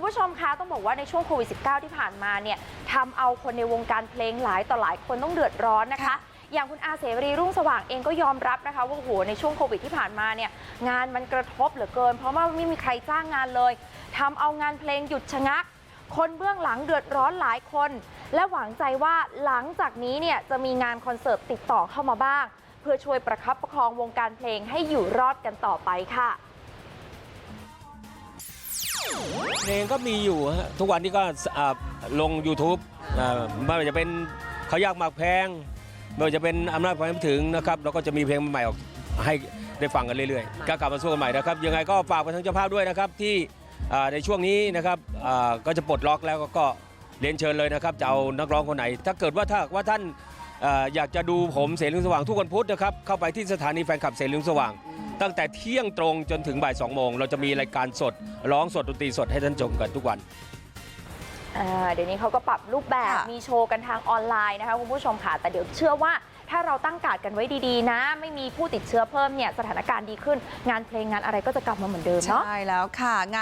คุณผู้ชมคะต้องบอกว่าในช่วงโควิด -19 ที่ผ่านมาเนี่ยทำเอาคนในวงการเพลงหลายต่อหลายคนต้องเดือดร้อนนะคะ อย่างคุณอาเสรีรุ่งสว่างเองก็ยอมรับนะคะว่าโอ้โหในช่วงโควิดที่ผ่านมาเนี่ยงานมันกระทบเหลือเกิน เพราะว่าไม่มีใครจ้างงานเลยทำเอางานเพลงหยุดชะงัก คนเบื้องหลังเดือดร้อนหลายคน และหวังใจว่าหลังจากนี้เนี่ยจะมีงานคอนเสิร์ตติดต่อเข้ามาบ้าง เพื่อช่วยประคับประคองวงการเพลงให้อยู่รอดกันต่อไปค่ะ เพลงก็มีอยู่ฮะทุกวันนี้ก็อ่าลง YouTube อ่าไม่ว่าจะเป็นเขายากหมากแพงไม่ว่าจะเป็นอำนาจความถึงนะครับแล้วก็จะมีเพลงใหม่ออกให้ได้ฟังกันเรื่อยๆก็กลับมาสู้กันใหม่นะครับยังไงก็ฝากไปทั้งเจ้าภาพด้วยนะครับที่อ่าในช่วงนี้นะครับอ่าก็จะปลดล็อกแล้วก็ก็เรียนเชิญเลยนะครับจะเอานักร้องคนไหน ถ้าเกิดว่าถ้าว่าท่านอ่าอยากจะดูผมเสรีลุงสว่างทุกวันพุธนะครับเข้าไปที่สถานีแฟนคลับเสรีลุงสว่าง ตั้งแต่เที่ยงตรงจนถึงบ่าย2โมง เราจะมีรายการสด ร้องสดดนตรีสดให้ท่านชมกันทุกวันอ่าเดี๋ยวนี้เขาก็ปรับรูปแบบค่ะมีโชว์กันทางออนไลน์นะคะคุณผู้ชมค่ะ แต่เดี๋ยวเชื่อว่าถ้าเราตั้งการ์ดกันไว้ดีๆ นะ ไม่มีผู้ติดเชื้อเพิ่มเนี่ยสถานการณ์ดีขึ้น งานเพลงงานอะไรก็จะกลับมาเหมือนเดิมเนาะ ใช่แล้วค่ะ